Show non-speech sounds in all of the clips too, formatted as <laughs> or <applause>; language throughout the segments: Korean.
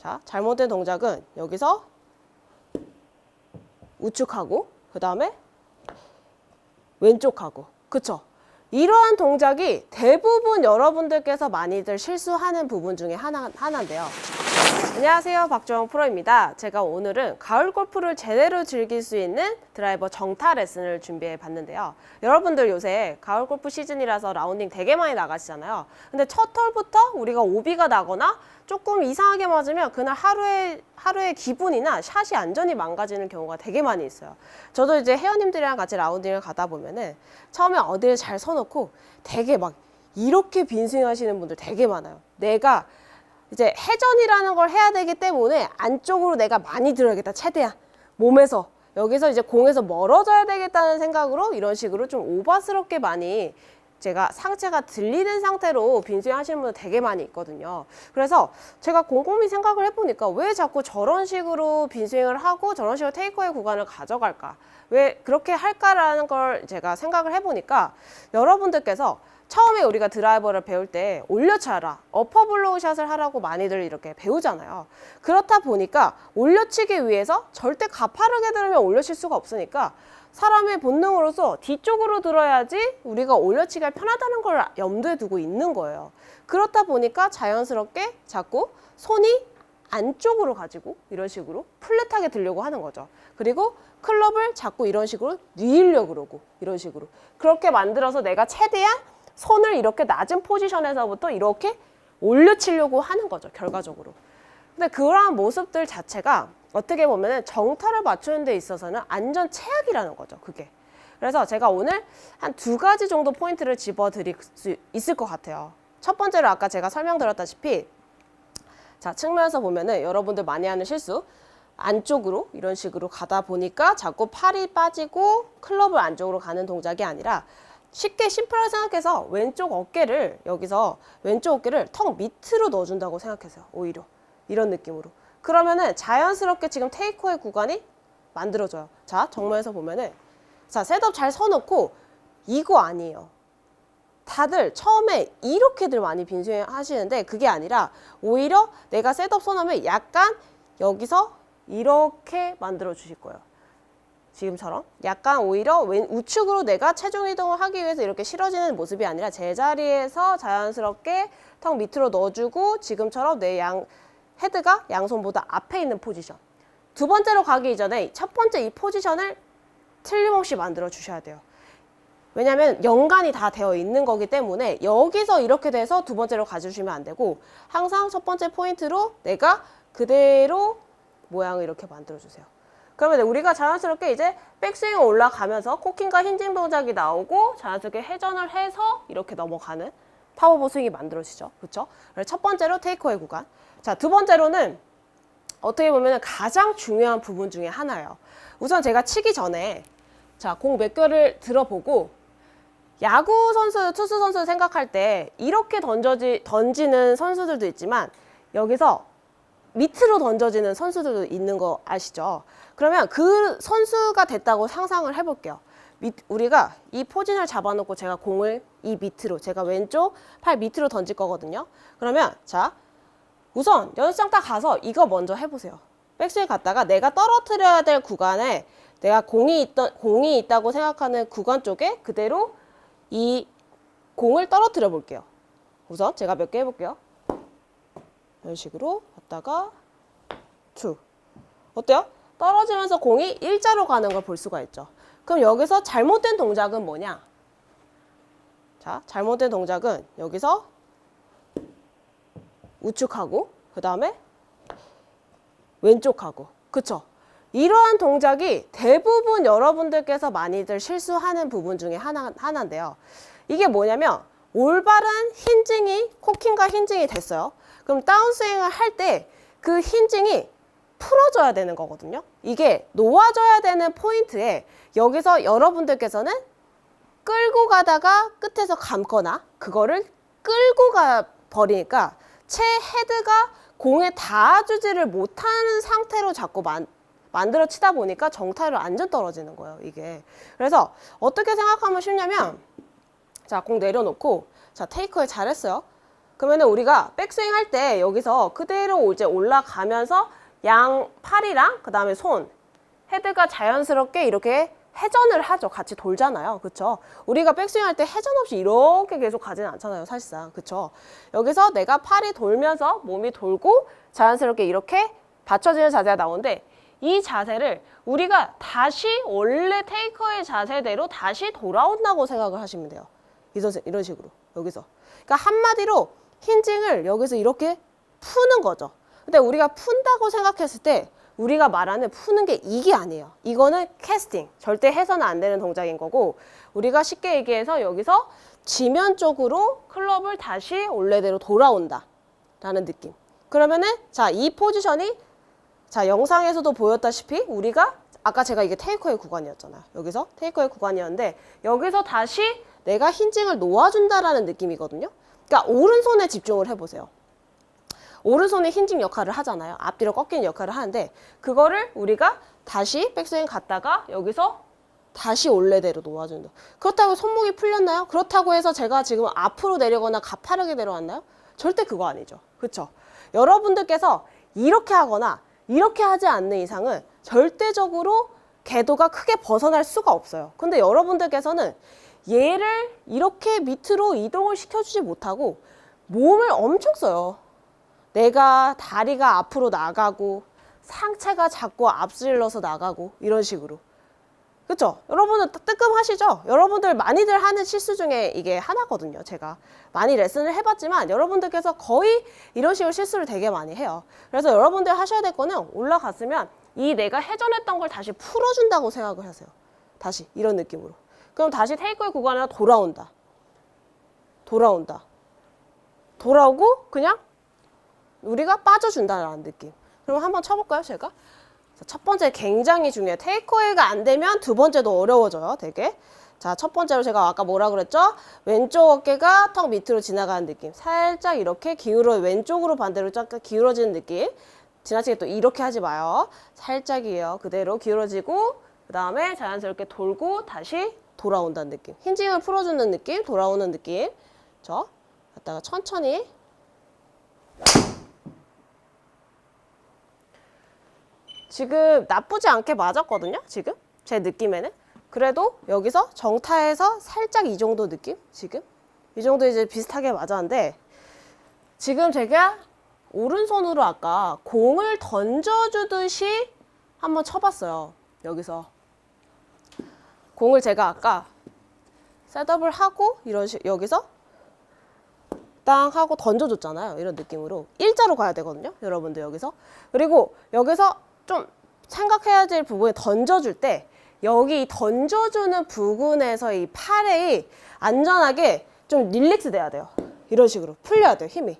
자, 잘못된 동작은 여기서 우측하고 그 다음에 왼쪽하고 그쵸? 이러한 동작이 대부분 여러분들께서 많이들 실수하는 부분 중에 하나, 하나인데요. 안녕하세요. 박주영 프로입니다. 제가 오늘은 가을 골프를 제대로 즐길 수 있는 드라이버 정타 레슨을 준비해 봤는데요. 여러분들 요새 가을 골프 시즌이라서 라운딩 되게 많이 나가시잖아요. 근데 첫 털부터 우리가 오비가 나거나 조금 이상하게 맞으면 그날 하루의 하루의 기분이나 샷이 안전이 망가지는 경우가 되게 많이 있어요. 저도 이제 회원님들이랑 같이 라운딩을 가다 보면은 처음에 어디를 잘 서놓고 되게 막 이렇게 빈스윙 하시는 분들 되게 많아요. 내가 이제 회전이라는 걸 해야 되기 때문에 안쪽으로 내가 많이 들어야겠다 최대한. 몸에서. 여기서 이제 공에서 멀어져야 되겠다는 생각으로 이런 식으로 좀 오바스럽게 많이 제가 상체가 들리는 상태로 빈스윙 하시는 분들 되게 많이 있거든요. 그래서 제가 곰곰이 생각을 해보니까 왜 자꾸 저런 식으로 빈스윙을 하고 저런 식으로 테이크어의 구간을 가져갈까? 왜 그렇게 할까라는 걸 제가 생각을 해보니까 여러분들께서 처음에 우리가 드라이버를 배울 때 올려차라, 어퍼 블로우 샷을 하라고 많이들 이렇게 배우잖아요. 그렇다 보니까 올려치기 위해서 절대 가파르게 들으면 올려칠 수가 없으니까 사람의 본능으로서 뒤쪽으로 들어야지 우리가 올려치기가 편하다는 걸 염두에 두고 있는 거예요. 그렇다 보니까 자연스럽게 자꾸 손이 안쪽으로 가지고 이런 식으로 플랫하게 들려고 하는 거죠. 그리고 클럽을 자꾸 이런 식으로 뉘으려고 그러고 이런 식으로 그렇게 만들어서 내가 최대한 손을 이렇게 낮은 포지션에서부터 이렇게 올려치려고 하는 거죠, 결과적으로. 근데 그러한 모습들 자체가 어떻게 보면은 정타를 맞추는 데 있어서는 안전 최악이라는 거죠, 그게. 그래서 제가 오늘 한 두 가지 정도 포인트를 집어 드릴 수 있을 것 같아요. 첫 번째로 아까 제가 설명드렸다시피 자, 측면에서 보면은 여러분들 많이 하는 실수 안쪽으로 이런 식으로 가다 보니까 자꾸 팔이 빠지고 클럽을 안쪽으로 가는 동작이 아니라 쉽게 심플하게 생각해서 왼쪽 어깨를 여기서 왼쪽 어깨를 턱 밑으로 넣어준다고 생각하세요. 오히려 이런 느낌으로. 그러면은 자연스럽게 지금 테이크어의 구간이 만들어져요. 자 정면에서 보면은 자 셋업 잘 서놓고 이거 아니에요. 다들 처음에 이렇게들 많이 빈스윙 하시는데 그게 아니라 오히려 내가 셋업 서놓으면 약간 여기서 이렇게 만들어 주실 거예요. 지금처럼 약간 오히려 왼 우측으로 내가 체중 이동을 하기 위해서 이렇게 실어지는 모습이 아니라 제자리에서 자연스럽게 턱 밑으로 넣어주고 지금처럼 내 양 헤드가 양손보다 앞에 있는 포지션. 두 번째로 가기 이전에 첫 번째 이 포지션을 틀림없이 만들어 주셔야 돼요. 왜냐하면 연관이 다 되어 있는 거기 때문에 여기서 이렇게 돼서 두 번째로 가주시면 안 되고 항상 첫 번째 포인트로 내가 그대로 모양을 이렇게 만들어 주세요. 그러면 우리가 자연스럽게 이제 백스윙 올라가면서 코킹과 힌징 동작이 나오고 자연스럽게 회전을 해서 이렇게 넘어가는 파워보 스윙이 만들어지죠. 그렇죠? 첫 번째로 테이크어의 구간. 자, 두 번째로는 어떻게 보면 가장 중요한 부분 중에 하나예요. 우선 제가 치기 전에 자, 공 몇 개를 들어보고 야구 선수, 투수 선수 생각할 때 이렇게 던져지, 던지는 선수들도 있지만 여기서 밑으로 던져지는 선수들도 있는 거 아시죠? 그러면 그 선수가 됐다고 상상을 해볼게요. 밑, 우리가 이 포진을 잡아놓고 제가 공을 이 밑으로, 제가 왼쪽 팔 밑으로 던질 거거든요. 그러면 자, 우선 연습장 딱 가서 이거 먼저 해보세요. 백스윙 갔다가 내가 떨어뜨려야 될 구간에 내가 공이 있던 공이 있다고 생각하는 구간 쪽에 그대로 이 공을 떨어뜨려 볼게요. 우선 제가 몇 개 해볼게요. 이런 식으로 갔다가 투 어때요? 떨어지면서 공이 일자로 가는 걸 볼 수가 있죠. 그럼 여기서 잘못된 동작은 뭐냐? 자, 잘못된 동작은 여기서 우측하고 그 다음에 왼쪽하고 그쵸? 이러한 동작이 대부분 여러분들께서 많이들 실수하는 부분 중에 하나, 하나인데요. 이게 뭐냐면 올바른 힌징이 코킹과 힌징이 됐어요. 그럼 다운스윙을 할 때 그 힌징이 풀어져야 되는 거거든요. 이게 놓아져야 되는 포인트에 여기서 여러분들께서는 끌고 가다가 끝에서 감거나 그거를 끌고 가 버리니까 채 헤드가 공에 닿아주지를 못하는 상태로 자꾸 만, 만들어 치다 보니까 정타율 완전 떨어지는 거예요, 이게. 그래서 어떻게 생각하면 쉽냐면 자, 공 내려놓고 자, 테이크에 잘했어요. 그러면 우리가 백스윙 할 때 여기서 그대로 이제 올라가면서 양 팔이랑 그 다음에 손 헤드가 자연스럽게 이렇게 회전을 하죠. 같이 돌잖아요. 그쵸? 우리가 백스윙 할 때 회전 없이 이렇게 계속 가지는 않잖아요. 사실상. 그쵸? 여기서 내가 팔이 돌면서 몸이 돌고 자연스럽게 이렇게 받쳐지는 자세가 나오는데 이 자세를 우리가 다시 원래 테이커의 자세대로 다시 돌아온다고 생각을 하시면 돼요. 이런, 이런 식으로. 여기서. 그러니까 한마디로 힌징을 여기서 이렇게 푸는 거죠. 근데 우리가 푼다고 생각했을 때 우리가 말하는 푸는 게 이게 아니에요. 이거는 캐스팅. 절대 해서는 안 되는 동작인 거고 우리가 쉽게 얘기해서 여기서 지면 쪽으로 클럽을 다시 원래대로 돌아온다. 라는 느낌. 그러면은 자, 이 포지션이 자, 영상에서도 보였다시피 우리가 아까 제가 이게 테이커의 구간이었잖아요. 여기서 테이커의 구간이었는데 여기서 다시 내가 힌징을 놓아준다라는 느낌이거든요. 그러니까 오른손에 집중을 해보세요. 오른손에 힌징 역할을 하잖아요. 앞뒤로 꺾이는 역할을 하는데 그거를 우리가 다시 백스윙 갔다가 여기서 다시 원래대로 놓아준다. 그렇다고 손목이 풀렸나요? 그렇다고 해서 제가 지금 앞으로 내려거나 가파르게 내려왔나요? 절대 그거 아니죠. 그렇죠? 여러분들께서 이렇게 하거나 이렇게 하지 않는 이상은 절대적으로 궤도가 크게 벗어날 수가 없어요. 근데 여러분들께서는 얘를 이렇게 밑으로 이동을 시켜주지 못하고 몸을 엄청 써요. 내가 다리가 앞으로 나가고 상체가 자꾸 앞질러서 나가고 이런 식으로. 그렇죠? 여러분은 뜨- 뜨끔하시죠? 여러분들 많이들 하는 실수 중에 이게 하나거든요. 제가 많이 레슨을 해봤지만 여러분들께서 거의 이런 식으로 실수를 되게 많이 해요. 그래서 여러분들 하셔야 될 거는 올라갔으면 이 내가 회전했던 걸 다시 풀어준다고 생각을 하세요. 다시 이런 느낌으로. 그럼 다시 테이크의 구간으로 돌아온다. 돌아온다. 돌아오고 그냥 우리가 빠져준다라는 느낌. 그럼 한번 쳐볼까요, 제가? 자, 첫 번째 굉장히 중요해요. 테이크어웨이가 안 되면 두 번째도 어려워져요, 되게. 자, 첫 번째로 제가 아까 뭐라 그랬죠? 왼쪽 어깨가 턱 밑으로 지나가는 느낌. 살짝 이렇게 기울어, 왼쪽으로 반대로 약간 기울어지는 느낌. 지나치게 또 이렇게 하지 마요. 살짝이에요. 그대로 기울어지고, 그 다음에 자연스럽게 돌고 다시 돌아온다는 느낌. 힌징을 풀어주는 느낌, 돌아오는 느낌. 저, 갖다가 천천히 지금 나쁘지 않게 맞았거든요. 지금 제 느낌에는. 그래도 여기서 정타에서 살짝 이 정도 느낌? 지금 이 정도 이제 비슷하게 맞았는데 지금 제가 오른손으로 아까 공을 던져주듯이 한번 쳐봤어요. 여기서 공을 제가 아까 셋업을 하고 이런 식 여기서 땅 하고 던져줬잖아요. 이런 느낌으로 일자로 가야 되거든요. 여러분들 여기서 그리고 여기서 좀 생각해야 될 부분에 던져줄 때 여기 던져주는 부분에서 이 팔에 안전하게 좀 릴렉스 돼야 돼요. 이런 식으로 풀려야 돼요. 힘이.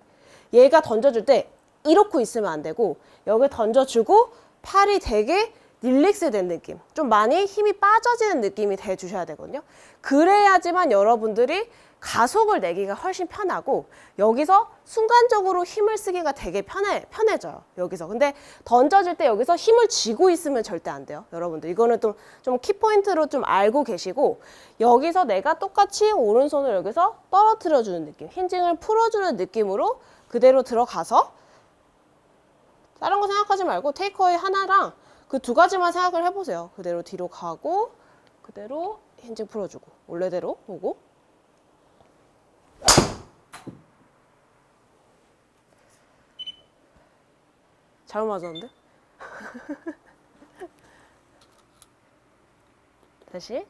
얘가 던져줄 때 이렇게 있으면 안 되고 여기 던져주고 팔이 되게 릴렉스 된 느낌. 좀 많이 힘이 빠져지는 느낌이 돼 주셔야 되거든요. 그래야지만 여러분들이 가속을 내기가 훨씬 편하고 여기서 순간적으로 힘을 쓰기가 되게 편해, 편해져요. 여기서. 근데 던져질 때 여기서 힘을 쥐고 있으면 절대 안 돼요. 여러분들. 이거는 좀, 좀 키포인트로 좀 알고 계시고 여기서 내가 똑같이 오른손을 여기서 떨어뜨려 주는 느낌. 힌징을 풀어주는 느낌으로 그대로 들어가서 다른 거 생각하지 말고 테이크어웨이 하나랑 그 두 가지만 생각을 해보세요. 그대로 뒤로 가고 그대로 힌징 풀어주고 원래대로 오고 잘못 맞았는데? <laughs> 다시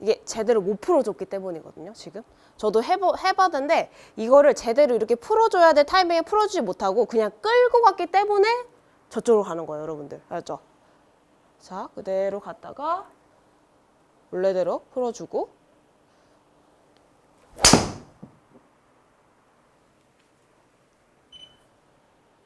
이게 제대로 못 풀어줬기 때문이거든요, 지금. 저도 해보, 해봤는데, 이거를 제대로 이렇게 풀어줘야 될 타이밍에 풀어주지 못하고, 그냥 끌고 갔기 때문에 저쪽으로 가는 거예요, 여러분들. 알죠? 자, 그대로 갔다가, 원래대로 풀어주고,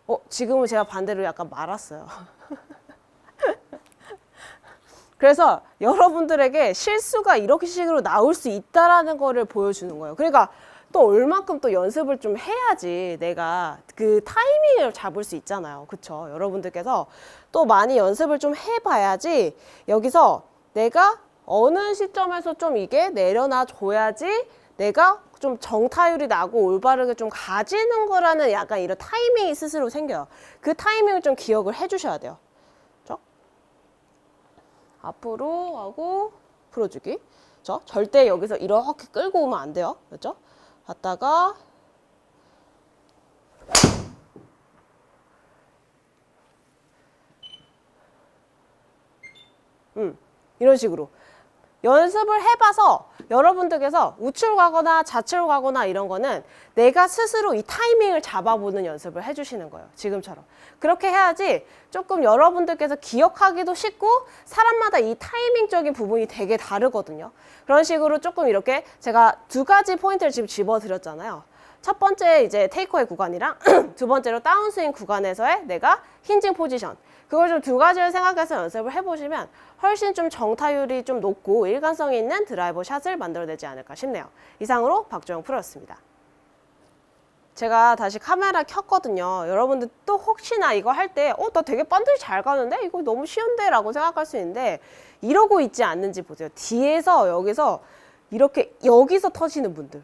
어, 지금은 제가 반대로 약간 말았어요. <laughs> 그래서 여러분들에게 실수가 이렇게 식으로 나올 수 있다라는 거를 보여주는 거예요. 그러니까 또 얼만큼 또 연습을 좀 해야지 내가 그 타이밍을 잡을 수 있잖아요. 그쵸? 여러분들께서 또 많이 연습을 좀 해봐야지 여기서 내가 어느 시점에서 좀 이게 내려놔 줘야지 내가 좀 정타율이 나고 올바르게 좀 가지는 거라는 약간 이런 타이밍이 스스로 생겨요. 그 타이밍을 좀 기억을 해 주셔야 돼요. 그죠? 앞으로 하고 풀어주기. 그죠? 절대 여기서 이렇게 끌고 오면 안 돼요. 그죠? 갔다가 음, 이런 식으로 연습을 해봐서 여러분들께서 우측 가거나 좌측 가거나 이런 거는 내가 스스로 이 타이밍을 잡아보는 연습을 해주시는 거예요. 지금처럼. 그렇게 해야지 조금 여러분들께서 기억하기도 쉽고 사람마다 이 타이밍적인 부분이 되게 다르거든요. 그런 식으로 조금 이렇게 제가 두 가지 포인트를 지금 집어드렸잖아요. 첫 번째 이제 테이크어웨이 구간이랑 <clears throat> 두 번째로 다운스윙 구간에서의 내가 힌징 포지션 그걸 좀 두 가지를 생각해서 연습을 해보시면 훨씬 좀 정타율이 좀 높고 일관성이 있는 드라이버 샷을 만들어내지 않을까 싶네요. 이상으로 박주영 프로였습니다. 제가 다시 카메라 켰거든요. 여러분들 또 혹시나 이거 할 때, 어, 나 되게 반드시 잘 가는데? 이거 너무 쉬운데? 라고 생각할 수 있는데, 이러고 있지 않는지 보세요. 뒤에서, 여기서, 이렇게, 여기서 터지는 분들.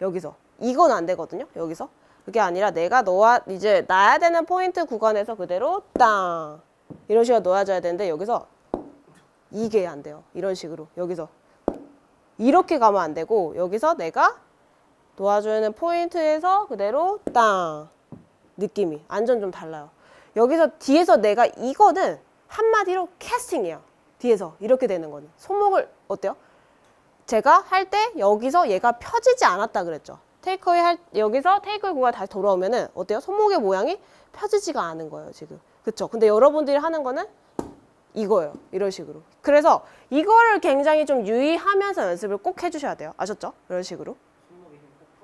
여기서. 이건 안 되거든요. 여기서. 그게 아니라 내가 놓아, 이제 놔야 되는 포인트 구간에서 그대로 땅. 이런 식으로 놓아줘야 되는데, 여기서 이게 안 돼요. 이런 식으로. 여기서. 이렇게 가면 안 되고, 여기서 내가 도와주는 포인트에서 그대로 땅 느낌이 완전 좀 달라요. 여기서 뒤에서 내가 이거는 한마디로 캐스팅이에요. 뒤에서 이렇게 되는 거는 손목을 어때요? 제가 할 때 여기서 얘가 펴지지 않았다 그랬죠. 테이크어웨이 할 여기서 테이크어웨이 구가 다시 돌아오면은 어때요? 손목의 모양이 펴지지가 않은 거예요 지금. 그쵸? 근데 여러분들이 하는 거는 이거예요. 이런 식으로. 그래서 이거를 굉장히 좀 유의하면서 연습을 꼭 해주셔야 돼요. 아셨죠? 이런 식으로.